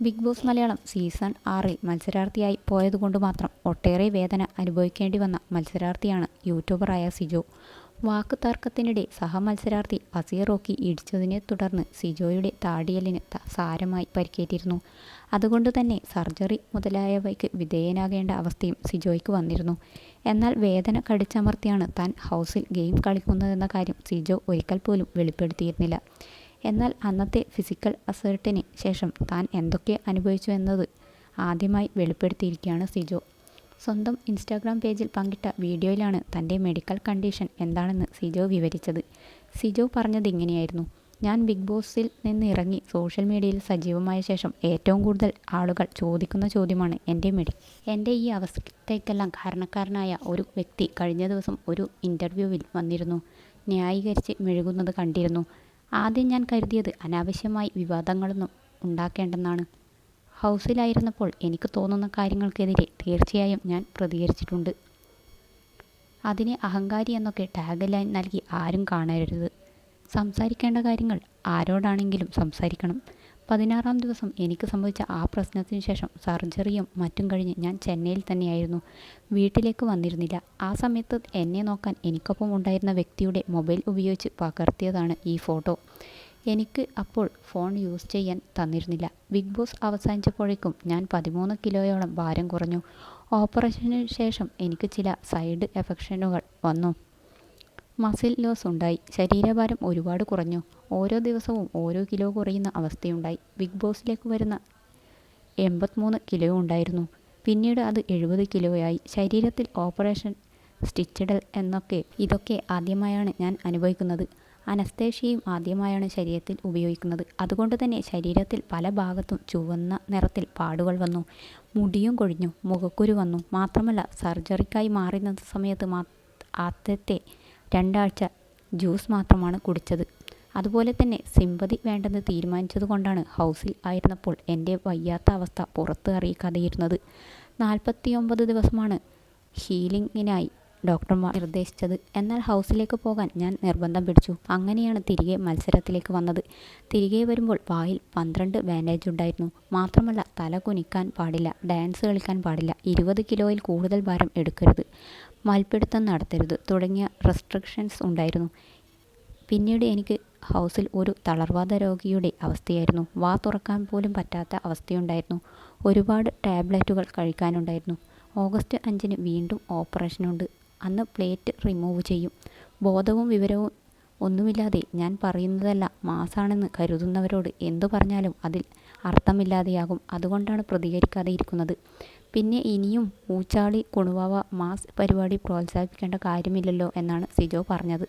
Big boss Malayalam season ആറിൽ മത്സരാർത്ഥിയായി പോയതുകൊണ്ട് മാത്രം ഒട്ടേറെ വേദന അനുഭവിക്കേണ്ടി വന്ന മത്സരാർത്ഥിയാണ് യൂട്യൂബറായ സിജോ. വാക്ക് തർക്കത്തിനിടെ സഹമത്സരാർത്ഥി അസീർ റോക്കി ഇടിച്ചതിനെ തുടർന്ന് സിജോയുടെ താടിയലിന് സാരമായി പരിക്കേറ്റിരുന്നു. അതുകൊണ്ട് തന്നെ സർജറി മുതലായവയ്ക്ക് വിധേയനാകേണ്ട അവസ്ഥയും സിജോയ്ക്ക് വന്നിരുന്നു. എന്നാൽ വേദന കടിച്ചമർത്തിയാണ് താൻ ഹൗസിൽ ഗെയിം കളിക്കുന്നതെന്ന കാര്യം സിജോ ഒരിക്കൽ പോലും വെളിപ്പെടുത്തിയിരുന്നില്ല. എന്നാൽ അന്നത്തെ ഫിസിക്കൽ അസേർട്ടിന് ശേഷം താൻ എന്തൊക്കെ അനുഭവിച്ചു എന്നത് ആദ്യമായി വെളിപ്പെടുത്തിയിരിക്കുകയാണ് സിജോ. സ്വന്തം ഇൻസ്റ്റാഗ്രാം പേജിൽ പങ്കിട്ട വീഡിയോയിലാണ് തന്റെ മെഡിക്കൽ കണ്ടീഷൻ എന്താണെന്ന് സിജോ വിവരിച്ചത്. സിജോ പറഞ്ഞത് ഇങ്ങനെയായിരുന്നു. ഞാൻ ബിഗ് ബോസിൽ നിന്ന് ഇറങ്ങി സോഷ്യൽ മീഡിയയിൽ സജീവമായ ശേഷം ഏറ്റവും കൂടുതൽ ആളുകൾ ചോദിക്കുന്ന ചോദ്യമാണ് എന്റെ മെഡി എന്റെ ഈ അവസ്ഥയ്ക്കെല്ലാം കാരണക്കാരനായ ഒരു വ്യക്തി കഴിഞ്ഞ ദിവസം ഒരു ഇന്റർവ്യൂവിൽ വന്നിരുന്നു. ന്യായീകരിച്ച് മെഴുകുന്നത് കണ്ടിരുന്നു. ആദ്യം ഞാൻ കരുതിയത് അനാവശ്യമായി വിവാദങ്ങളൊന്നും ഉണ്ടാക്കേണ്ടെന്നാണ്. ഹൗസിലായിരുന്നപ്പോൾ എനിക്ക് തോന്നുന്ന കാര്യങ്ങൾക്കെതിരെ തീർച്ചയായും ഞാൻ പ്രതികരിച്ചിട്ടുണ്ട്. അതിനെ അഹങ്കാരി എന്നൊക്കെ ടാഗ് ലൈൻ നൽകി ആരും കാണരുത്. സംസാരിക്കേണ്ട കാര്യങ്ങൾ ആരോടാണെങ്കിലും സംസാരിക്കണം. പതിനാറാം ദിവസം എനിക്ക് സംഭവിച്ച ആ പ്രശ്നത്തിന് ശേഷം സർജറിയും മറ്റും കഴിഞ്ഞ് ഞാൻ ചെന്നൈയിൽ തന്നെയായിരുന്നു. വീട്ടിലേക്ക് വന്നിരുന്നില്ല. ആ സമയത്ത് എന്നെ നോക്കാൻ എനിക്കൊപ്പം ഉണ്ടായിരുന്ന വ്യക്തിയുടെ മൊബൈൽ ഉപയോഗിച്ച് പകർത്തിയതാണ് ഈ ഫോട്ടോ. എനിക്ക് അപ്പോൾ ഫോൺ യൂസ് ചെയ്യാൻ തന്നിരുന്നില്ല. ബിഗ് ബോസ് അവസാനിച്ചപ്പോഴേക്കും ഞാൻ പതിമൂന്ന് കിലോയോളം ഭാരം കുറഞ്ഞു. ഓപ്പറേഷന് ശേഷം എനിക്ക് ചില സൈഡ് എഫക്ഷനുകൾ വന്നു. മസിൽ ലോസ് ഉണ്ടായി. ശരീരഭാരം ഒരുപാട് കുറഞ്ഞു. ഓരോ ദിവസവും ഓരോ കിലോ കുറയുന്ന അവസ്ഥയുണ്ടായി. ബിഗ് ബോസിലേക്ക് വരുന്ന എൺപത്തിമൂന്ന് കിലോ ഉണ്ടായിരുന്നു. പിന്നീട് അത് എഴുപത് കിലോയായി. ശരീരത്തിൽ ഓപ്പറേഷൻ സ്റ്റിച്ചിടൽ എന്നൊക്കെ ഇതൊക്കെ ആദ്യമായാണ് ഞാൻ അനുഭവിക്കുന്നത്. അനസ്തേഷ്യയും ആദ്യമായാണ് ശരീരത്തിൽ ഉപയോഗിക്കുന്നത്. അതുകൊണ്ട് തന്നെ ശരീരത്തിൽ പല ഭാഗത്തും ചുവന്ന നിറത്തിൽ പാടുകൾ വന്നു. മുടിയും കൊഴിഞ്ഞു. മുഖക്കുരു വന്നു. മാത്രമല്ല സർജറിക്കായി മാറുന്ന സമയത്ത് മാ ആദ്യത്തെ രണ്ടാഴ്ച ജ്യൂസ് മാത്രമാണ് കുടിച്ചത്. അതുപോലെ തന്നെ സിമ്പതി വേണ്ടെന്ന് തീരുമാനിച്ചത് കൊണ്ടാണ് ഹൗസിൽ ആയിരുന്നപ്പോൾ എന്റെ വയ്യാത്ത അവസ്ഥ പുറത്ത് അറിയിക്കാതെയിരുന്നത്. നാൽപ്പത്തിയൊമ്പത് ദിവസമാണ് ഹീലിങ്ങിനായി ഡോക്ടർമാർ നിർദ്ദേശിച്ചത്. എന്നാൽ ഹൗസിലേക്ക് പോകാൻ ഞാൻ നിർബന്ധം പിടിച്ചു. അങ്ങനെയാണ് തിരികെ മത്സരത്തിലേക്ക് വന്നത്. തിരികെ വരുമ്പോൾ വായിൽ പന്ത്രണ്ട് ബാൻഡേജ് ഉണ്ടായിരുന്നു. മാത്രമല്ല തല കുനിക്കാൻ പാടില്ല ഡാൻസ് കളിക്കാൻ പാടില്ല. ഇരുപത് കിലോയിൽ കൂടുതൽ ഭാരം എടുക്കരുത്. മൽപ്പിടുത്തം നടത്തരുത് തുടങ്ങിയ റെസ്ട്രിക്ഷൻസ് ഉണ്ടായിരുന്നു. പിന്നീട് എനിക്ക് ഹൗസിൽ ഒരു തളർവാദ രോഗിയുടെ അവസ്ഥയായിരുന്നു. വാ തുറക്കാൻ പോലും പറ്റാത്ത അവസ്ഥയുണ്ടായിരുന്നു. ഒരുപാട് ടാബ്ലറ്റുകൾ കഴിക്കാനുണ്ടായിരുന്നു. ഓഗസ്റ്റ് അഞ്ചിന് വീണ്ടും ഓപ്പറേഷനുണ്ട് അന്ന് പ്ലേറ്റ് റിമൂവ് ചെയ്യും. ബോധവും വിവരവും ഒന്നുമില്ലാതെ ഞാൻ പറയുന്നതല്ല മാസാണെന്ന് കരുതുന്നവരോട് എന്തു പറഞ്ഞാലും അതിൽ അർത്ഥമില്ലാതെയാകും. അതുകൊണ്ടാണ് പ്രതികരിക്കാതെ ഇരിക്കുന്നത്. പിന്നെ ഇനിയും ഊച്ചാളി കുണുവാവ മാസ് പരിപാടി പ്രോത്സാഹിപ്പിക്കേണ്ട കാര്യമില്ലല്ലോ എന്നാണ് സിജോ പറഞ്ഞത്.